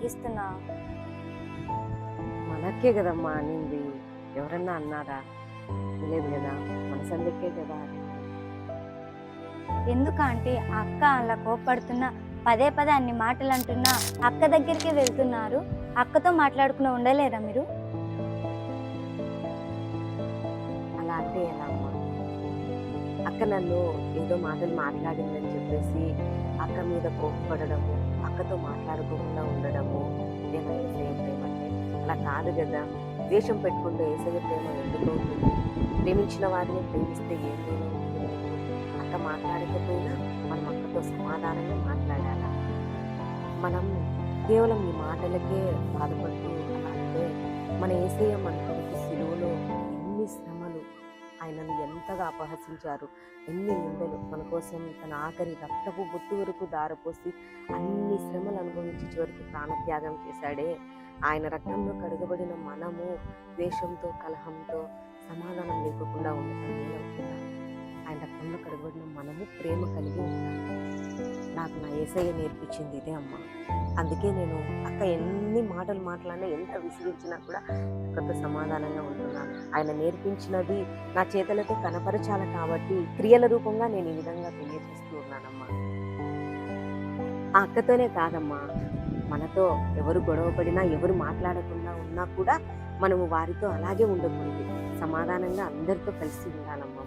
సహిస్తున్నావు మనకే కదమ్మా అనింది. ఎవరన్నా అన్నారా? లేదు? కదా మన సందక్కే కదా ఎందుకంటే అక్క అలా కోపడుతున్నా పదే పదే అన్ని మాటలు అంటున్నా అక్క దగ్గరికి వెళ్తున్నారు. అక్కతో మాట్లాడుకుని ఉండలేరా మీరు? అలా అంటే ఎలా అమ్మా? అక్క నన్ను ఏదో మాటలు మాట్లాడిందని చెప్పేసి అక్క మీద కోపపడడము అక్కతో మాట్లాడుకోకుండా ఉండడము ఇదేనా ఏసయ్య ప్రేమ అంటే? అలా కాదు కదా ద్వేషం పెట్టుకుంటే ఏసయ్య ప్రేమ ఎందుకు అవుతుంది? ప్రేమించిన వారిని ప్రేమిస్తే ఏం అక్క మాట్లాడకపోయినా మనం అక్కతో సమాధానంగా మాట్లాడాలా? మనం కేవలం ఈ మాటలకే బాధపడుతూ అంటే మన ఏసయ్య మన ఆయనను అపహసించారు. ఎన్ని నిందలు మన కోసం తన ఆఖరి రక్తపు బొట్టు వరకు దారపోసి అన్ని శ్రమలు అనుభవించి చివరికి ప్రాణత్యాగం చేశాడే. ఆయన రక్తంలో కడగబడిన మనము ద్వేషంతో కలహంతో సమాధానం లేకుండా ఉండటం ఆయన రక్తంలో కడగబడిన మనము ప్రేమ కలిగి ఉండాలి? నాకు నా ఏసయ్య నేర్పించింది ఇదే అమ్మ. అందుకే నేను అక్క ఎన్ని మాటలు మాట్లాడినా ఎంత విసిగించినా కూడా అక్కతో సమాధానంగా ఉంటున్నాను ఆయన నేర్పించినది నా చేతులతో కనపరచాలి కాబట్టి క్రియల రూపంగా నేను ఈ విధంగా తెలియజేస్తూ ఉన్నానమ్మా. ఆ అక్కతోనే కాదమ్మా. మనతో ఎవరు గొడవపడినా ఎవరు మాట్లాడకుండా ఉన్నా కూడా మనము వారితో అలాగే ఉండకూడదు. సమాధానంగా అందరితో కలిసి ఉండాలమ్మా